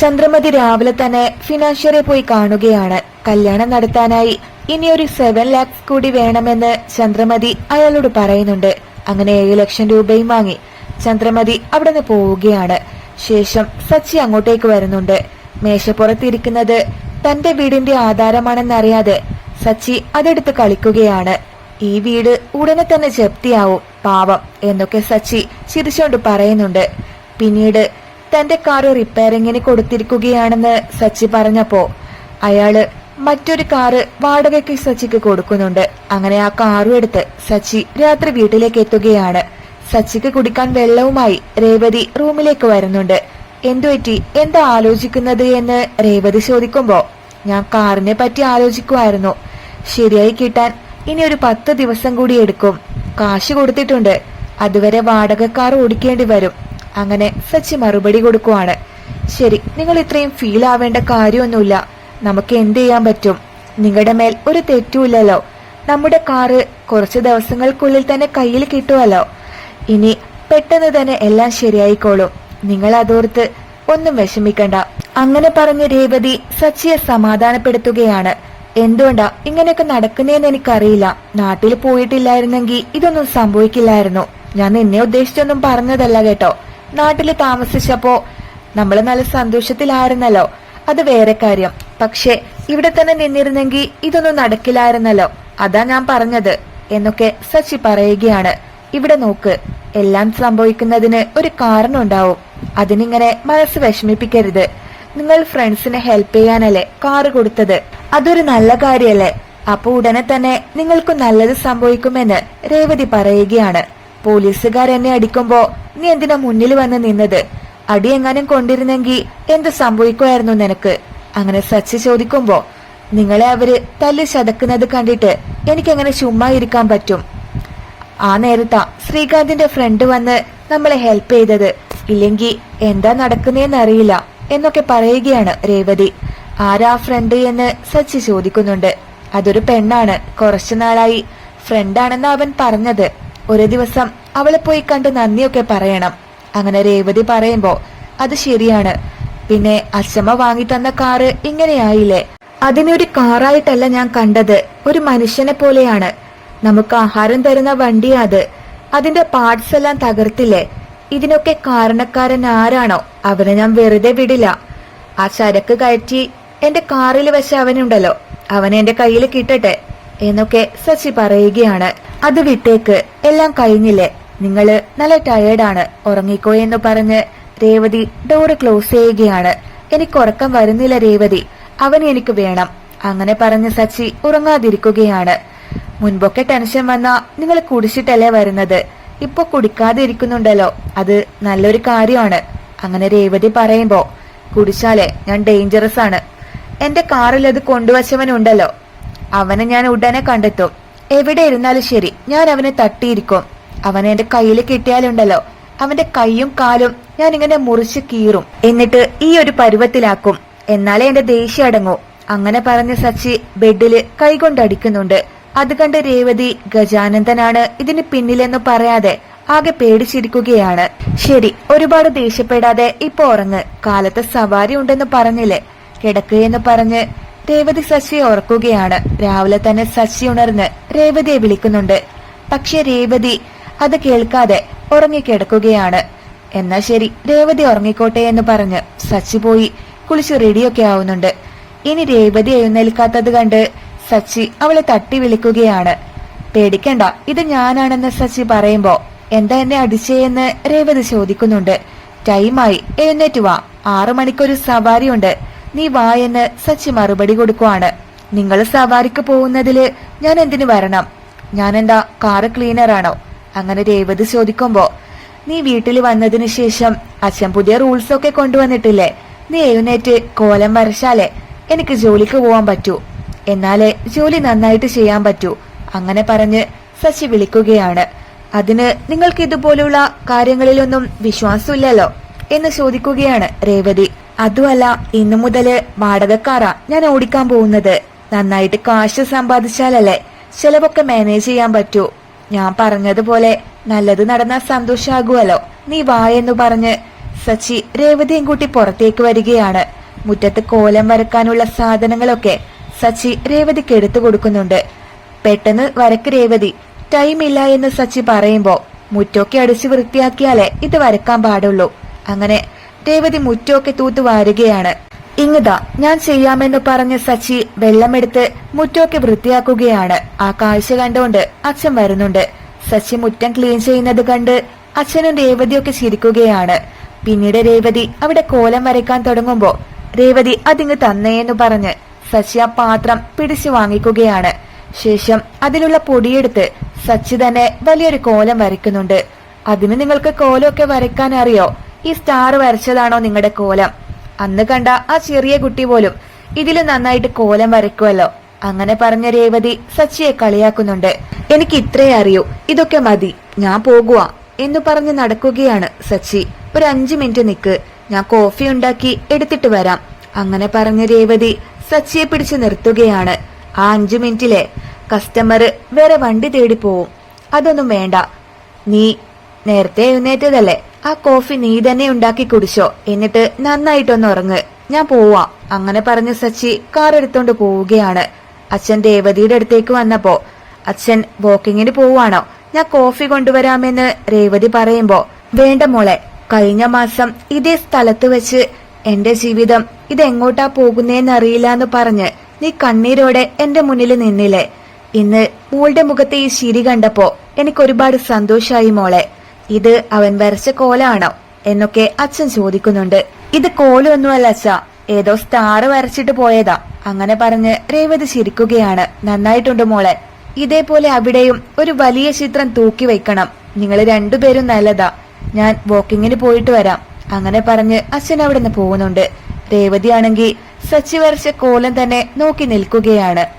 ചന്ദ്രമതി രാവിലെ തന്നെ ഫിനാൻഷ്യറെ പോയി കാണുകയാണ്. കല്യാണം നടത്താനായി ഇനിയൊരു സെവൻ ലാക്സ് കൂടി വേണമെന്ന് ചന്ദ്രമതി അയാളോട് പറയുന്നുണ്ട്. അങ്ങനെ ഏഴ് ലക്ഷം രൂപയും വാങ്ങി. ചന്ദ്രമതി അവിടെ നിന്ന് പോവുകയാണ്. ശേഷം സച്ചി അങ്ങോട്ടേക്ക് വരുന്നുണ്ട്. മേശപ്പുറത്തിരിക്കുന്നത് തന്റെ വീടിന്റെ ആധാരമാണെന്നറിയാതെ സച്ചി അതെടുത്ത് കളിക്കുകയാണ്. ഈ വീട് ഉടനെ തന്നെ ജപ്തിയാവും. പാവം എന്നൊക്കെ സച്ചി ചിരിച്ചുകൊണ്ട് പറയുന്നുണ്ട്. പിന്നീട് തന്റെ കാർ റിപ്പയറിങ്ങിന് കൊടുത്തിരിക്കുകയാണെന്ന് സച്ചി പറഞ്ഞപ്പോ അയാൾ മറ്റൊരു കാറ് വാടകയ്ക്ക് സച്ചിക്ക് കൊടുക്കുന്നുണ്ട്. അങ്ങനെ ആ കാറും എടുത്ത് സച്ചി രാത്രി വീട്ടിലേക്ക് എത്തുകയാണ്. സച്ചിക്ക് കുടിക്കാൻ വെള്ളവുമായി രേവതി റൂമിലേക്ക് വരുന്നുണ്ട്. എന്തുപറ്റി എന്താ ആലോചിക്കുന്നത്? എന്ന് രേവതി ചോദിക്കുമ്പോ ഞാൻ കാറിനെ പറ്റി ആലോചിക്കുമായിരുന്നു ശരിയായി കിട്ടാൻ ഇനി ഒരു പത്ത് ദിവസം കൂടി എടുക്കും. കാശ് കൊടുത്തിട്ടുണ്ട്. അതുവരെ വാടക കാർ ഓടിക്കേണ്ടി വരും. അങ്ങനെ സച്ചി മറുപടി കൊടുക്കുവാണ്. ശരി നിങ്ങൾ ഇത്രയും ഫീൽ ആവേണ്ട കാര്യമൊന്നുമില്ല. നമുക്ക് എന്ത് ചെയ്യാൻ പറ്റും? നിങ്ങളുടെ മേൽ ഒരു തെറ്റുമില്ലല്ലോ നമ്മുടെ കാറ് കുറച്ച് ദിവസങ്ങൾക്കുള്ളിൽ തന്നെ കയ്യിൽ കിട്ടുമല്ലോ ഇനി പെട്ടെന്ന് തന്നെ എല്ലാം ശരിയായിക്കോളും. നിങ്ങൾ അതോർത്ത് ഒന്നും വിഷമിക്കണ്ട. അങ്ങനെ പറഞ്ഞ രേവതി സച്ചിയെ സമാധാനപ്പെടുത്തുകയാണ്. എന്തുകൊണ്ടാ ഇങ്ങനെയൊക്കെ നടക്കുന്നതെന്ന് എനിക്കറിയില്ല. നാട്ടിൽ പോയിട്ടില്ലായിരുന്നെങ്കിൽ ഇതൊന്നും സംഭവിക്കില്ലായിരുന്നു. ഞാൻ നിന്നെ ഉദ്ദേശിച്ചൊന്നും പറഞ്ഞതല്ല കേട്ടോ. നാട്ടിൽ താമസിച്ചപ്പോ നമ്മൾ നല്ല സന്തോഷത്തിലായിരുന്നല്ലോ. അത് വേറെ കാര്യം. പക്ഷെ ഇവിടെ തന്നെ നിന്നിരുന്നെങ്കിൽ ഇതൊന്നും നടക്കില്ലായിരുന്നല്ലോ. അതാ ഞാൻ പറഞ്ഞത് എന്നൊക്കെ സച്ചി പറയുകയാണ്. ഇവിടെ നോക്ക് എല്ലാം സംഭവിക്കുന്നതിന് ഒരു കാരണം ഉണ്ടാവും അതിനിങ്ങനെ മനസ്സ് വിഷമിപ്പിക്കരുത്. നിങ്ങൾ ഫ്രണ്ട്സിനെ ഹെൽപ്പ് ചെയ്യാനല്ലേ കാറ് കൊടുത്തത്? അതൊരു നല്ല കാര്യല്ലേ? അപ്പൊ ഉടനെ തന്നെ നിങ്ങൾക്ക് നല്ലത് സംഭവിക്കുമെന്ന് രേവതി പറയുകയാണ്. പോലീസുകാർ എന്നെ അടിക്കുമ്പോ നീ എന്തിനാ മുന്നിൽ വന്ന് നിന്നത്? അടി എങ്ങാനും കൊണ്ടിരുന്നെങ്കിൽ എന്ത് സംഭവിക്കുമായിരുന്നു നിനക്ക്? അങ്ങനെ സച്ചി ചോദിക്കുമ്പോ നിങ്ങളെ അവർ തല്ലി ചതക്കുന്നത് കണ്ടിട്ട് എനിക്കെങ്ങനെ ചുമ്മാ ഇരിക്കാൻ പറ്റും? ആ നേരത്താ ശ്രീകാന്തിന്റെ ഫ്രണ്ട് വന്ന് നമ്മളെ ഹെൽപ്പ് ചെയ്തത്. ഇല്ലെങ്കിൽ എന്താ നടക്കുന്നേന്ന് അറിയില്ല എന്നൊക്കെ പറയുകയാണ് രേവതി. ആരാ ഫ്രണ്ട്? എന്ന് സച്ചി ചോദിക്കുന്നുണ്ട്. അതൊരു പെണ്ണാണ്. കുറച്ചു നാളായി ഫ്രണ്ടാണെന്ന് അവൻ പറഞ്ഞത്. ഒരു ദിവസം അവളെ പോയി കണ്ട് നന്ദിയൊക്കെ പറയണം. അങ്ങനെ രേവതി പറയുമ്പോ അത് ശരിയാണ്. പിന്നെ അച്ഛമ്മ വാങ്ങി തന്ന കാറ് ഇങ്ങനെയായില്ലേ? അതിനൊരു കാറായിട്ടല്ല ഞാൻ കണ്ടത്. ഒരു മനുഷ്യനെ പോലെയാണ്. നമുക്ക് ആഹാരം തരുന്ന വണ്ടി അത്. അതിന്റെ പാർട്സ് എല്ലാം തകർത്തില്ലേ? ഇതിനൊക്കെ കാരണക്കാരൻ ആരാണോ? അവനെ ഞാൻ വെറുതെ വിടില്ല. ആ ചരക്ക് കയറ്റി എന്റെ കാറിൽ വെച്ച അവനുണ്ടല്ലോ. അവനെ എന്റെ കയ്യിൽ കിട്ടട്ടെ? എന്നൊക്കെ സച്ചി പറയുകയാണ്. അത് വിട്ടേക്ക്. എല്ലാം കഴിഞ്ഞില്ലേ? നിങ്ങൾ നല്ല ടയേർഡാണ് ഉറങ്ങിക്കോ എന്ന് പറഞ്ഞ് രേവതി ഡോറ് ക്ലോസ് ചെയ്യുകയാണ്. എനിക്ക് ഉറക്കം വരുന്നില്ല രേവതി. അവൻ എനിക്ക് വേണം. അങ്ങനെ പറഞ്ഞ് സച്ചി ഉറങ്ങാതിരിക്കുകയാണ്. മുൻപൊക്കെ ടെൻഷൻ വന്നാ നിങ്ങൾ കുടിച്ചിട്ടല്ലേ വരുന്നത്? ഇപ്പൊ കുടിക്കാതെ ഇരിക്കുന്നുണ്ടല്ലോ അത് നല്ലൊരു കാര്യമാണ്. അങ്ങനെ രേവതി പറയുമ്പോ കുടിച്ചാലേ ഞാൻ ഡേഞ്ചറസ് ആണ്. എന്റെ കാറിൽ അത് കൊണ്ടുവച്ചവനുണ്ടല്ലോ. അവനെ ഞാൻ ഉടനെ കണ്ടെത്തും. എവിടെ ഇരുന്നാലും ശരി ഞാൻ അവനെ തട്ടിയിരിക്കും. അവനെ എന്റെ കയ്യിൽ കിട്ടിയാലുണ്ടല്ലോ. അവന്റെ കൈയും കാലും ഞാൻ ഇങ്ങനെ മുറിച്ച് കീറും. എന്നിട്ട് ഈ ഒരു പരുവത്തിലാക്കും. എന്നാലേ എന്റെ ദേഷ്യം അടങ്ങൂ. അങ്ങനെ പറഞ്ഞ സച്ചി ബെഡിൽ കൈകൊണ്ടടിക്കുന്നുണ്ട് അത് കണ്ട് രേവതി ഗജാനന്ദനാണ് ഇതിന് പിന്നിലെന്ന് പറയാതെ ആകെ പേടിച്ചിരിക്കുകയാണ്. ശരി ഒരുപാട് ദേഷ്യപ്പെടാതെ ഇപ്പൊ ഉറങ്ങ്. കാലത്ത് സവാരി ഉണ്ടെന്ന് പറഞ്ഞില്ലേ? കിടക്കുകയെന്ന് പറഞ്ഞ് രേവതി ശശിയെ ഓർക്കുകയാണ്. രാവിലെ തന്നെ ശശി ഉണർന്ന് രേവതിയെ വിളിക്കുന്നുണ്ട്. പക്ഷെ രേവതി അത് കേൾക്കാതെ ഉറങ്ങിക്കിടക്കുകയാണ്. എന്നാ ശരി രേവതി ഉറങ്ങിക്കോട്ടെ എന്ന് പറഞ്ഞ് സച്ചി പോയി കുളിച്ച് റെഡിയൊക്കെ ആവുന്നുണ്ട്. ഇനി രേവതി എഴുന്നേൽക്കാത്തത് കണ്ട് സച്ചി അവളെ തട്ടി വിളിക്കുകയാണ്. പേടിക്കണ്ട ഇത് ഞാനാണെന്ന് സച്ചി പറയുമ്പോ എന്താ എന്നെ അടിച്ചേയെന്ന് രേവതി ചോദിക്കുന്നുണ്ട്. ടൈമായി എഴുന്നേറ്റ് വാ. ആറു മണിക്കൊരു സവാരിയുണ്ട്. നീ വാ സച്ചി മറുപടി കൊടുക്കുവാണ്. നിങ്ങൾ സവാരിക്ക് പോകുന്നതിൽ ഞാൻ എന്തിനു വരണം? ഞാൻ എന്താ കാറ് ക്ലീനറാണോ? അങ്ങനെ രേവതി ചോദിക്കുമ്പോ നീ വീട്ടിൽ വന്നതിന് ശേഷം അച്ഛൻ പുതിയ റൂൾസ് ഒക്കെ കൊണ്ടുവന്നിട്ടില്ലേ? നീ എഴുന്നേറ്റ് കോലം വരച്ചാലേ എനിക്ക് ജോലിക്ക് പോവാൻ പറ്റൂ. എന്നാലേ ജോലി നന്നായിട്ട് ചെയ്യാൻ പറ്റൂ. അങ്ങനെ പറഞ്ഞ് ശശി വിളിക്കുകയാണ്. അതിന് നിങ്ങൾക്ക് ഇതുപോലുള്ള കാര്യങ്ങളിലൊന്നും വിശ്വാസമില്ലല്ലോ? എന്ന് ചോദിക്കുകയാണ് രേവതി. അതുമല്ല ഇന്നു മുതൽ വാടകക്കാറാ ഞാൻ ഓടിക്കാൻ പോകുന്നത്. നന്നായിട്ട് കാശ് സമ്പാദിച്ചാലല്ലേ ചെലവൊക്കെ മാനേജ് ചെയ്യാൻ പറ്റൂ. ഞാൻ പറഞ്ഞതുപോലെ നല്ലത് നടന്നാൽ സന്തോഷാകുമല്ലോ നീ വാ എന്ന് പറഞ്ഞ് സച്ചി രേവതിയും കൂട്ടി പുറത്തേക്ക് വരികയാണ്. മുറ്റത്ത് കോലം വരക്കാനുള്ള സാധനങ്ങളൊക്കെ സച്ചി രേവതിക്ക് എടുത്തു കൊടുക്കുന്നുണ്ട്. പെട്ടെന്ന് വരക്ക് രേവതി ടൈം ഇല്ല എന്ന് സച്ചി പറയുമ്പോ മുറ്റൊക്കെ അടിച്ചു വൃത്തിയാക്കിയാലേ ഇത് വരക്കാൻ പാടുള്ളൂ. അങ്ങനെ രേവതി മുറ്റമൊക്കെ തൂത്ത് വാരുകയാണ്. ഇങ്ങതാ ഞാൻ ചെയ്യാമെന്ന് പറഞ്ഞ സച്ചി വെള്ളമെടുത്ത് മുറ്റമൊക്കെ വൃത്തിയാക്കുകയാണ്. ആ കാഴ്ച കണ്ടുകൊണ്ട് അച്ഛൻ വരുന്നുണ്ട്. സച്ചി മുറ്റം ക്ലീൻ ചെയ്യുന്നത് കണ്ട് അച്ഛനും രേവതിയൊക്കെ ചിരിക്കുകയാണ്. പിന്നീട് രേവതി അവിടെ കോലം വരയ്ക്കാൻ തുടങ്ങുമ്പോ രേവതി അതിങ്ങ് തന്നേന്ന് പറഞ്ഞ് സച്ചി ആ പാത്രം പിടിച്ചു വാങ്ങിക്കുകയാണ്. ശേഷം അതിലുള്ള പൊടിയെടുത്ത് സച്ചി തന്നെ വലിയൊരു കോലം വരയ്ക്കുന്നുണ്ട്. അതിന് നിങ്ങൾക്ക് കോലമൊക്കെ വരയ്ക്കാൻ അറിയോ? ഈ സ്റ്റാർ വരച്ചതാണോ നിങ്ങളുടെ കോലം? അന്ന് കണ്ട ആ ചെറിയ കുട്ടി പോലും ഇതിൽ നന്നായിട്ട് കോലം വരയ്ക്കുമല്ലോ അങ്ങനെ പറഞ്ഞ രേവതി സച്ചിയെ കളിയാക്കുന്നുണ്ട്. എനിക്ക് ഇത്രേ അറിയൂ ഇതൊക്കെ മതി ഞാൻ പോകുക എന്ന് പറഞ്ഞ് നടക്കുകയാണ് സച്ചി. ഒരു അഞ്ചു മിനിറ്റ് നിക്ക് ഞാൻ കോഫി ഉണ്ടാക്കി എടുത്തിട്ട് വരാം അങ്ങനെ പറഞ്ഞ രേവതി സച്ചിയെ പിടിച്ചു നിർത്തുകയാണ്. ആ അഞ്ചു മിനിറ്റിലെ കസ്റ്റമർ വേറെ വണ്ടി തേടി പോവും അതൊന്നും വേണ്ട. നീ നേരത്തെ എഴുന്നേറ്റതല്ലേ? ആ കോഫി നീ തന്നെ ഉണ്ടാക്കി കുടിച്ചോ. എന്നിട്ട് നന്നായിട്ടൊന്ന് ഉറങ്ങ്. ഞാൻ പോവാ. അങ്ങനെ പറഞ്ഞ് സച്ചി കാർ എടുത്തോണ്ട് പോവുകയാണ്. അച്ഛൻ രേവതിയുടെ അടുത്തേക്ക് വന്നപ്പോ അച്ഛൻ വോക്കിങ്ങിന് പോവാണോ ഞാൻ കോഫി കൊണ്ടുവരാമെന്ന് രേവതി പറയുമ്പോ വേണ്ട മോളെ കഴിഞ്ഞ മാസം ഇതേ സ്ഥലത്ത് വെച്ച് എന്റെ ജീവിതം ഇതെങ്ങോട്ടാ പോകുന്നേന്നറിയില്ല എന്ന് പറഞ്ഞ് നീ കണ്ണീരോടെ എന്റെ മുന്നിൽ നിന്നില്ലേ? ഇന്ന് മോളുടെ മുഖത്തെ ഈ ശിരി കണ്ടപ്പോ എനിക്കൊരുപാട് സന്തോഷായി മോളെ. ഇത് അവൻ വരച്ച കോലാണോ എന്നൊക്കെ അച്ഛൻ ചോദിക്കുന്നുണ്ട്. ഇത് കോലൊന്നുമല്ല അച്ഛ. ഏതോ സ്റ്റാർ വരച്ചിട്ട് പോയതാ. അങ്ങനെ പറഞ്ഞ് രേവതി ചിരിക്കുകയാണ്. നന്നായിട്ടുണ്ട് മോളെ. ഇതേപോലെ അവിടെയും ഒരു വലിയ ചിത്രം തൂക്കി വെക്കണം. നിങ്ങൾ രണ്ടുപേരും നല്ലതാ. ഞാൻ വോക്കിങ്ങിന് പോയിട്ട് വരാം. അങ്ങനെ പറഞ്ഞ് അച്ഛൻ അവിടെ നിന്ന് പോകുന്നുണ്ട്. രേവതിയാണെങ്കിൽ സച്ചി വരച്ച കോലം തന്നെ നോക്കി നിൽക്കുകയാണ്.